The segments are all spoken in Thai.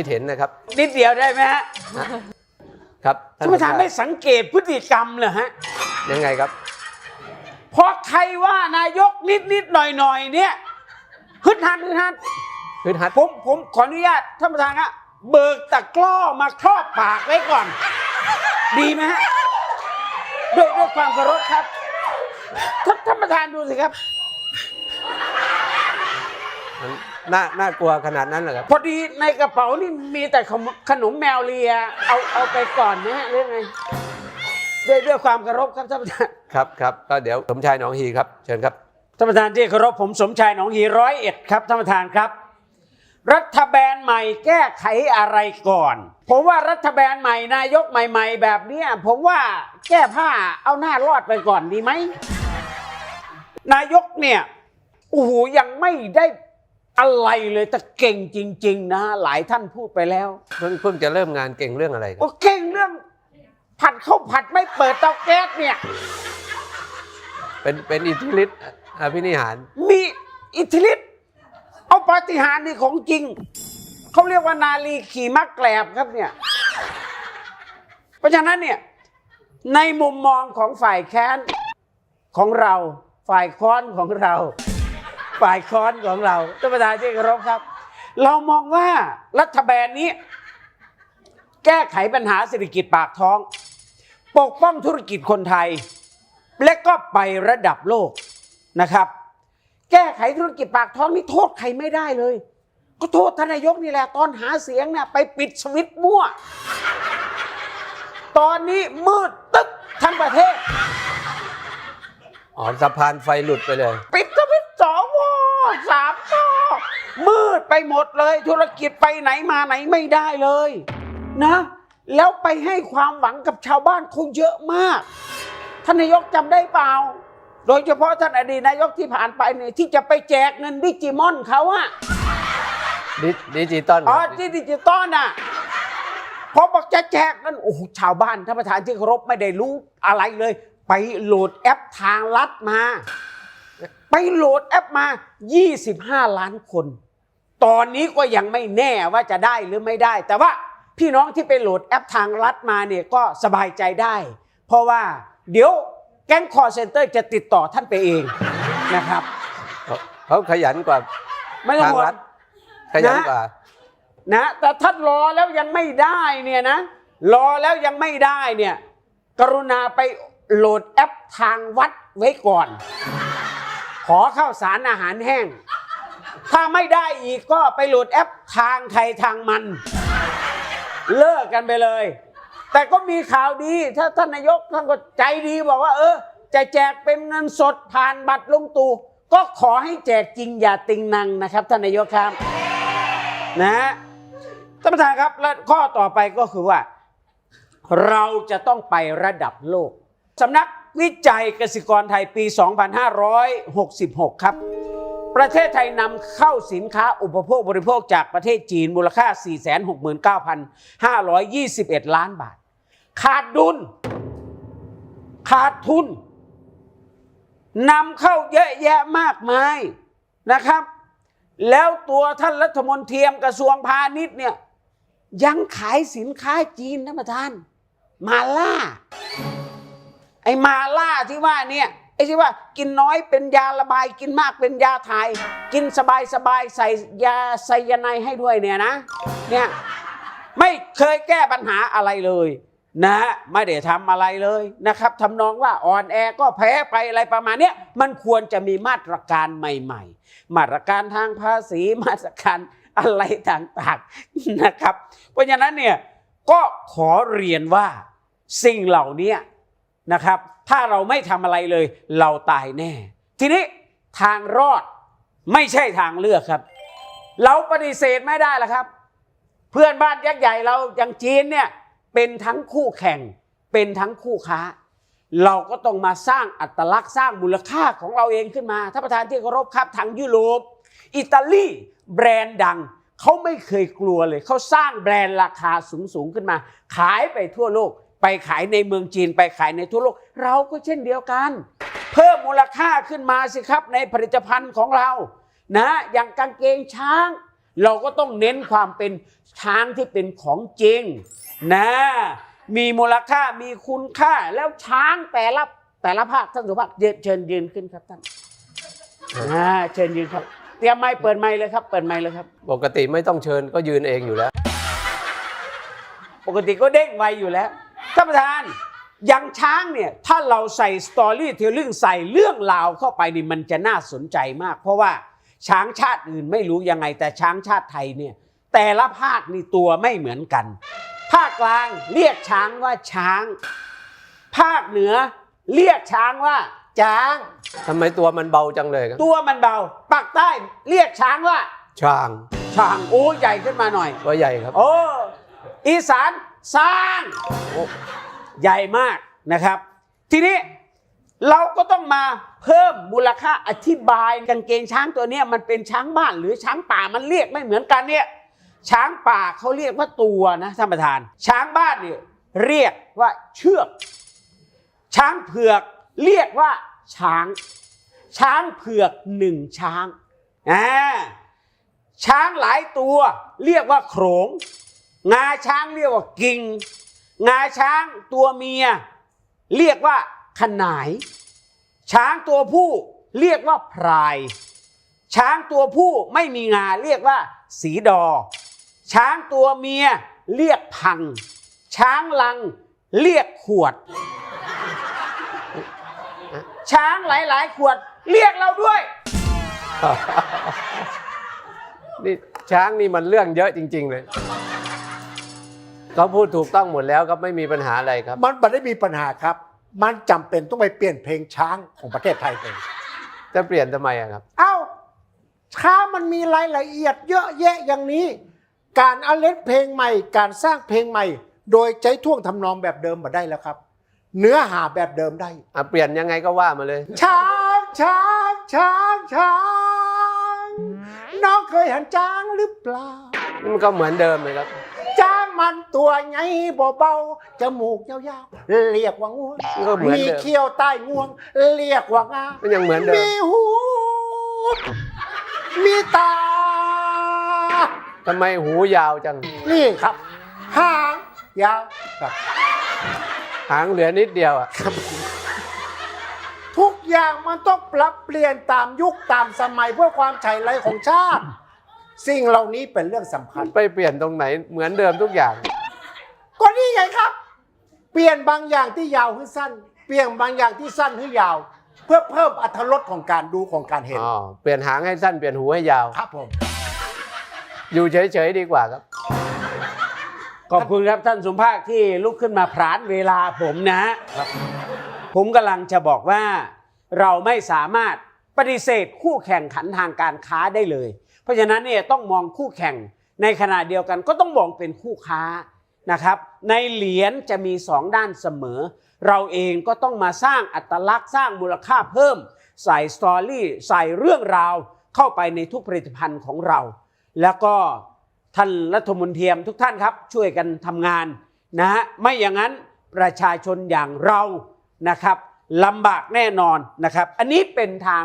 คิดเห็นนะครับนิดเดียวได้ไหมฮะครับท่านประธานไม่สังเกตพฤติกรรมเหรอฮะยังไงครับพอใครว่านายกนิดนิดๆหน่อยหน่อยๆเนี่ยฮึดฮันฮึดฮันพื้นฮัดผมผมขออนุญาตท่านประธานครับเบิกตะกร้อมาครอบปากไว้ก่อน ดีไหมฮะด้วยด้วยความเคารพครับท่านท่านประธานดูสิครับมั นน่าน่ากลัวขนาดนั้นเหรอครับ พอดีในกระเป๋านี่มีแต่ขนมขนมแมวเลีย เอาเอาไปก่อนนะฮะเรื่องไงด้วยด้วยความเคารพครับท่านประธานครับครับก็เดี๋ยวสมชายหนองฮีครับ เชิญครับ ท่านประธานที่เคารพผมสมชายหนองฮีร้อยเอ็ดครับท่านประธานครับ รัฐบาลใหม่แก้ไขอะไรก่อน ผมว่ารัฐบาลใหม่นายกใหม่ ๆ แบบเนี้ยผมว่าแก้ผ้าเอาหน้ารอดไปก่อนดีไหมนายกเนี่ยโอ้โหยังไม่ได้ อะไรเลยแต่เก่งจริง ๆ นะหลายท่านพูดไปแล้ว เพิ่งเพิ่งจะเริ่มงานเก่งเรื่องอะไรครับโอ้เก่งเรื่อง ผัดข้าวผัดไม่เปิดเตาแก๊สเนี่ย เป็นเป็นอิทธิฤทธิ์อภินิหารมีอิทธิฤทธิ์เอาปาฏิหาริย์นี่ของจริง เขาเรียกว่านาลีขี่มักแกลบครับเนี่ย เพราะฉะนั้นเนี่ย ในมุมมองของฝ่ายแค้นของเรา ฝ่ายค้อนของเรา ฝ่ายค้อนของเราท่านประธานที่เคารพครับ เรามองว่ารัฐบาลนี้ แก้ไขปัญหาเศรษฐกิจปากท้อง ปกป้องธุรกิจคนไทย และก็ไประดับโลกนะครับ แก้ไขธุรกิจปากท้องนี่โทษใครไม่ได้เลย ก็โทษทานนายกนี่แหละ ตอนหาเสียงเนี่ยไปปิดสวิตช์มั่ว ตอนนี้มืดตึ๊บทั้งประเทศ อ๋อสะพานไฟหลุดไปเลย ปิดสวิตช์สวสามต่อมืด ไปหมดเลย ธุรกิจไปไหนมาไหนไม่ได้เลย นะ แล้วไปให้ความหวังกับชาวบ้านเขาเยอะมาก ท่านนายกจำได้เปล่า โดยเฉพาะท่านอดีตนายกที่ผ่านไปเนี่ยที่จะไปแจกเงินดิจิมอนเขาอะดิดิจิตอลอ๋อที่ดิจิตอลน่ะพอบอกจะแจกนั่นโอ้โหชาวบ้านท่านประธานที่เคารพไม่ได้รู้อะไรเลย ไปโหลดแอปทางลัดมา ไปโหลดแอปมา 25 ล้านคน ตอนนี้ก็ยังไม่แน่ว่าจะได้หรือไม่ได้ แต่ว่าพี่น้องที่ไปโหลดแอปทางลัดมาเนี่ยก็สบายใจได้ เพราะว่าเดี๋ยวแก๊งคอร์เซนเตอร์จะติดต่อท่านไปเองนะครับเขาขยันกว่าไม่ต้องทางวรัฐขยันกว่านะแต่ท่านรอแล้วยังไม่ได้เนี่ยนะรอแล้วยังไม่ได้เนี่ยกรุณาไปโหลดแอปทางวัดไว้ก่อน ขอข้าวสารอาหารแห้ง ถ้าไม่ได้อีกก็ไปโหลดแอปทางใครทางมัน เลิกกันไปเลย แต่ก็มีข่าวดี ถ้าท่านนายกท่านก็ใจดีบอกว่า เออจะแจกเป็นเงินสดผ่านบัตรลงตู่ก็ขอให้แจกจริงอย่าติงนังนะครับ ท่านนายกครับนะฮะท่านประธานครับและข้อต่อไปก็คือว่า เราจะต้องไประดับโลกสำนักวิจัยเกษตรกรไทยปี 2566 ครับ ประเทศไทยนำเข้าสินค้าอุปโภคบริโภคจากประเทศจีนมูลค่า 469,521 ล้านบาท ขาดดุล ขาดทุนนำเข้าเยอะแยะมากมายนะครับ แล้วตัวท่านรัฐมนตรีกระทรวงพาณิชย์เนี่ยยังขายสินค้าจีนท่านประธาน มาล่า ไอ้มาล่าที่ว่าเนี่ย ไอ้ที่ว่ากินน้อยเป็นยาระบายกินมากเป็นยาถ่าย กินสบายสบายใส่ยาไซยาไนให้ด้วยเนี่ยนะเนี่ยไม่เคยแก้ปัญหาอะไรเลยนะไม่ได้ทำอะไรเลยนะครับทำนองว่าอ่อนแอก็แพ้ไปอะไรประมาณนี้มันควรจะมีมาตรการใหม่ๆ มาตรการทางภาษีมาตรการอะไรต่างๆนะครับ เพราะฉะนั้นเนี่ยก็ขอเรียนว่าสิ่งเหล่านี้นะครับ ถ้าเราไม่ทำอะไรเลย เราตายแน่ ทีนี้ทางรอดไม่ใช่ทางเลือกครับ เราปฏิเสธไม่ได้ละครับ เพื่อนบ้านยักษ์ใหญ่เราอย่างจีนเนี่ยเป็นทั้งคู่แข่ง เป็นทั้งคู่ค้า เราก็ต้องมาสร้างอัตลักษณ์สร้างมูลค่าของเราเองขึ้นมาท่านประธานที่เคารพครับทางยุโรปอิตาลีแบรนด์ดังเขาไม่เคยกลัวเลย เขาสร้างแบรนด์ราคาสูงๆขึ้นมา ขายไปทั่วโลก ไปขายในเมืองจีนไปขายในทั่วโลก เราก็เช่นเดียวกัน เพิ่มมูลค่าขึ้นมาสิครับในผลิตภัณฑ์ของเรานะอย่างกางเกงช้าง เราก็ต้องเน้นความเป็นช้างที่เป็นของจริงนะมีมูลค่ามีคุณค่าแล้วช้างแต่ละแต่ละภาคท่านสุภาพเชิญเชิญยืนขึ้นครับท่านอ่าเชิญยืนครับเตรียมไม้เปิดไม้เลยครับ เปิดไม้เลยครับ ปกติไม่ต้องเชิญก็ยืนเองอยู่แล้ว ปกติก็เด้งไวอยู่แล้ว ท่านประธานอย่างช้างเนี่ยถ้าเราใส่สตอรี่เทลลิ่งใส่เรื่องราวเข้าไปนี่มันจะน่าสนใจมาก เพราะว่าช้างชาติอื่นไม่รู้ยังไง แต่ช้างชาติไทยเนี่ยแต่ละภาคนี่ตัวไม่เหมือนกัน ภาคกลางเรียกช้างว่าช้าง ภาคเหนือเรียกช้างว่าจ้าง ทำไมตัวมันเบาจังเลยครับตัวมันเบาภาคใต้เรียกช้างว่าช่างช้างโอ้ใหญ่ขึ้นมาหน่อย ตัวใหญ่ครับ โอ้อีสาน สร้างใหญ่มากนะครับ ทีนี้เราก็ต้องมาเพิ่มมูลค่าอธิบายกางเกงช้างตัวนี้มันเป็นช้างบ้านหรือช้างป่ามันเรียกไม่เหมือนกันเนี่ยช้างป่าเขาเรียกว่าตัวนะท่านประธาน ช้างบ้านเนี่ยเรียกว่าเชือก ช้างเผือกเรียกว่าช้าง ช้างเผือกหนึ่งช้างอ่าช้างหลายตัวเรียกว่าโขลง งาช้างเรียกว่ากิ่ง งาช้างตัวเมีย เรียกว่าขนาย ช้างตัวผู้เรียกว่าพราย ช้างตัวผู้ไม่มีงาเรียกว่า สีดอ ช้างตัวเมียเรียกพัง ช้างลังเรียกขวด ช้างหลาย ๆ ขวดเรียกเราด้วย นี่ช้างนี่มันเรื่องเยอะจริง ๆ เลย เขาพูดถูกต้องหมดแล้วครับไม่มีปัญหาอะไรครับ มันไม่ได้มีปัญหาครับ มันจำเป็นต้องไปเปลี่ยนเพลงช้างของประเทศไทยเลยจะเปลี่ยนทำไมอะครับ เอ้าช้างมันมีรายละเอียดเยอะแยะอย่างนี้ การเอาเล่นเพลงใหม่ การสร้างเพลงใหม่ โดยใช้ท่วงทำนองแบบเดิมมาได้แล้วครับ เนื้อหาแบบเดิมได้ อะเปลี่ยนยังไงก็ว่ามาเลย ช้างช้างช้างช้างน้องเคยเห็นช้างหรือเปล่า มันก็เหมือนเดิมเลยครับจ้าง มันตัวไงเบาๆจมูกยาวๆเรียกว่าง่วงมันก็เหมือนมีเดิมเขี้ยวใต้งวง เรียกว่างามันยังเหมือนเดิม มีหู มีตา ทำไมหูยาวจัง นี่ครับหางยาวครับหางเหลือนิดเดียวอะ ทุกอย่างมันต้องปรับเปลี่ยนตามยุคตามสมัยเพื่อความไฉไลของชาติ สิ่งเหล่านี้เป็นเรื่องสำคัญ ไปเปลี่ยนตรงไหนเหมือนเดิมทุกอย่าง ก็นี่ไงครับ เปลี่ยนบางอย่างที่ยาวให้สั้น เปลี่ยนบางอย่างที่สั้นให้ยาว เพื่อเพิ่มอรรถรสของการดูของการเห็น อ๋อ เปลี่ยนหางให้สั้นเปลี่ยนหูให้ยาว ครับผม อยู่เฉยๆดีกว่าครับ ขอบคุณครับท่านสมภาคที่ลุกขึ้นมาพรานเวลาผมนะผมกำลังจะบอกว่า เราไม่สามารถปฏิเสธคู่แข่งขันทางการค้าได้เลยเพ ราะฉะนั้นเนี่ยต้องมองคู่แข่งในขณะเดียวกันก็ต้องมองเป็นคู่ค้านะครับ ในเหรียญจะมีสองด้านเสมอ เราเองก็ต้องมาสร้างอัตลักษณ์สร้างมูลค่าเพิ่ม ใส่สตอรี่ใส่เรื่องราวเข้าไปในทุกผลิตภัณฑ์ของเรา แล้วก็ท่านรัฐมนตรีทุกท่านครับช่วยกันทำงานนะฮะไม่อย่างนั้นประชาชนอย่างเรานะครับลำบากแน่นอนนะครับ อันนี้เป็นทาง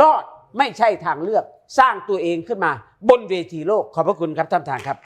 รอดไม่ใช่ทางเลือก สร้างตัวเองขึ้นมาบนเวทีโลกขอบพระคุณครับท่านประธานครับ